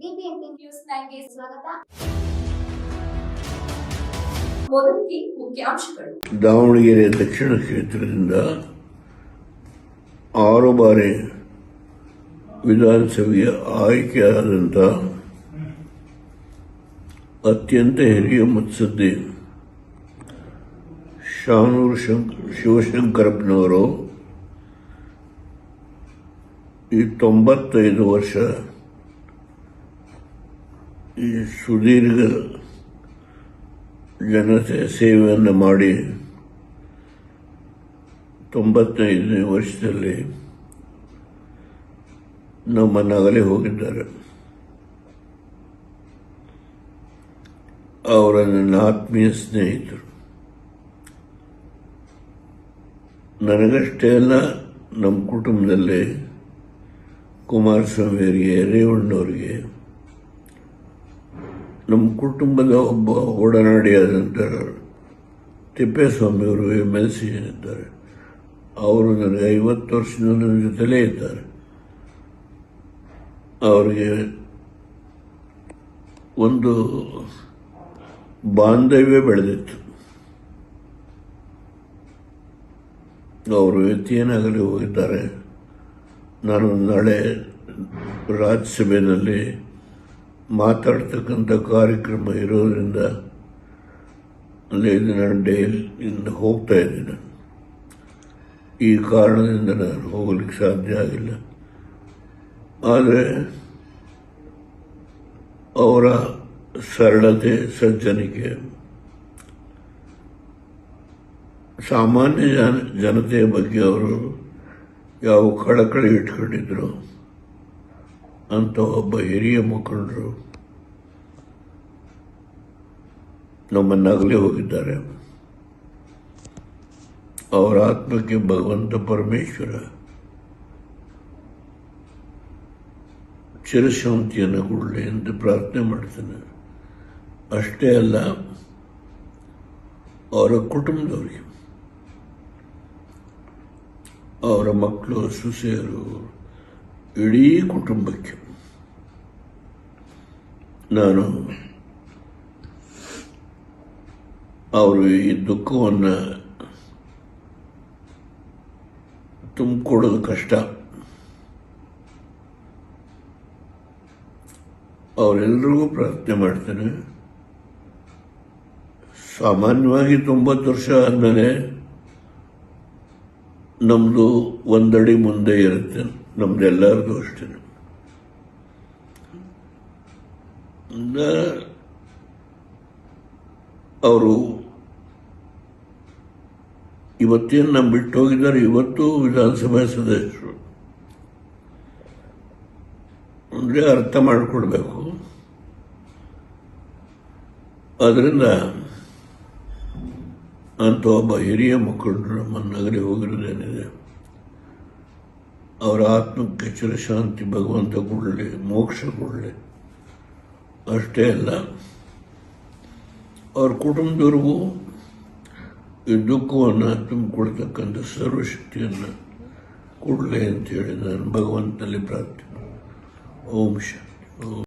News ಸ್ವಾಗತ. ದಾವಣಗೆರೆ ದಕ್ಷಿಣ ಕ್ಷೇತ್ರದಿಂದ ಆರು ಬಾರಿ ವಿಧಾನಸಭೆಗೆ ಆಯ್ಕೆಯಾದಂಥ ಅತ್ಯಂತ ಹಿರಿಯ ಮುತ್ಸದ್ದಿ ಶಾನೂರು ಶಂಕ್, ಶಿವಶಂಕರಪ್ಪನವರು ಈ ತೊಂಬತ್ತೈದು ವರ್ಷ ಈ ಸುದೀರ್ಘ ಜನತೆ ಸೇವೆಯನ್ನು ಮಾಡಿ ತೊಂಬತ್ತೈದನೇ ವರ್ಷದಲ್ಲಿ ನಮ್ಮನ್ನಾಗಲೇ ಹೋಗಿದ್ದಾರೆ. ಅವರ ನನ್ನ ಆತ್ಮೀಯ ಸ್ನೇಹಿತರು, ನನಗಷ್ಟೇ ಅಲ್ಲ, ನಮ್ಮ ಕುಟುಂಬದಲ್ಲಿ ಕುಮಾರಸ್ವಾಮಿಯವರಿಗೆ ರೇವಣ್ಣವರಿಗೆ ನಮ್ಮ ಕುಟುಂಬದ ಒಬ್ಬ ಒಡನಾಡಿಯಾದಂಥ ತಿಪ್ಪೇಸ್ವಾಮಿಯವರು ಎಂ ಎಲ್ ಸಿ ಇದ್ದಾರೆ ಅವರು ನನಗೆ ಐವತ್ತು ವರ್ಷದಿಂದ ನನ್ನ ಜೊತೆಲೇ ಇದ್ದಾರೆ. ಅವರಿಗೆ ಒಂದು ಬಾಂಧವ್ಯ ಬೆಳೆದಿತ್ತು. ಅವರು ವ್ಯಕ್ತಿಯೇನಾಗಲಿ ಹೋಗಿದ್ದಾರೆ. ನಾನು ನಾಳೆ ರಾಜ್ಯಸಭೆಯಲ್ಲಿ ಮಾತಾಡ್ತಕ್ಕಂಥ ಕಾರ್ಯಕ್ರಮ ಇರೋದ್ರಿಂದ ಅಲ್ಲಿ ನಾನು ಡೇಲಿಂದ ಹೋಗ್ತಾ ಇದ್ದೀನಿ. ಈ ಕಾರಣದಿಂದ ನಾನು ಹೋಗಲಿಕ್ಕೆ ಸಾಧ್ಯ ಆಗಿಲ್ಲ. ಆದರೆ ಅವರ ಸರಳತೆ, ಸಜ್ಜನಿಕೆ, ಸಾಮಾನ್ಯ ಜನ ಜನತೆಯ ಬಗ್ಗೆ ಅವರು ಯಾವ ಕಳಕಳಿ ಇಟ್ಕೊಂಡಿದ್ರು ಅಂತ ಒಬ್ಬ ಹಿರಿಯ ಮುಖಂಡರು ನಮ್ಮನ್ನಾಗಲೇ ಹೋಗಿದ್ದಾರೆ. ಅವರ ಆತ್ಮಕ್ಕೆ ಭಗವಂತ ಪರಮೇಶ್ವರ ಚಿರಶಾಂತಿಯನ್ನು ಕೊಡಲಿ ಎಂದು ಪ್ರಾರ್ಥನೆ ಮಾಡ್ತೇನೆ. ಅಷ್ಟೇ ಅಲ್ಲ, ಅವರ ಕುಟುಂಬದವರಿಗೆ, ಅವರ ಮಕ್ಕಳು, ಸೊಸೆಯರು, ಇಡೀ ಕುಟುಂಬಕ್ಕೆ ನಾನು ಅವರು ಈ ದುಃಖವನ್ನು ತುಂಬಿಕೊಡೋದು ಕಷ್ಟ. ಅವರೆಲ್ಲರಿಗೂ ಪ್ರಾರ್ಥನೆ ಮಾಡ್ತೇನೆ. ಸಾಮಾನ್ಯವಾಗಿ ತೊಂಬತ್ತು ವರ್ಷ ಆದಮೇಲೆ ನಮ್ಮದು ಒಂದಡಿ ಮುಂದೆ ಇರುತ್ತೆ. ನಮ್ದೆಲ್ಲರದು ಅಷ್ಟೇ. ಅವರು ಇವತ್ತೇನು ನಮ್ಮ ಬಿಟ್ಟು ಹೋಗಿದ್ದಾರೆ ಇವತ್ತು ವಿಧಾನಸಭೆ ಸದಸ್ಯರು. ಅಂದರೆ ಅರ್ಥ ಮಾಡಿಕೊಡ್ಬೇಕು ಅದರಿಂದ ಅಂತ ಒಬ್ಬ ಹಿರಿಯ ಮುಖಂಡರು ನಮ್ಮನ್ನಗಲಿ ಹೋಗಿರೋದೇನಿದೆ ಅವರ ಆತ್ಮಕ್ಕೆ ಚಿರಶಾಂತಿ ಭಗವಂತ ಕೊಡಲಿ, ಮೋಕ್ಷ ಕೊಡಲಿ. ಅಷ್ಟೇ ಅಲ್ಲ, ಅವ್ರ ಕುಟುಂಬದವ್ರಿಗೂ ಈ ದುಃಖವನ್ನು ತುಂಬಿಕೊಡ್ತಕ್ಕಂಥ ಸರ್ವಶಕ್ತಿಯನ್ನು ಕೊಡಲಿ ಅಂತೇಳಿ ನಾನು ಭಗವಂತನಲ್ಲಿ ಪ್ರಾರ್ಥನೆ ಓಂ ಶಾಂತಿ. ಓಂ.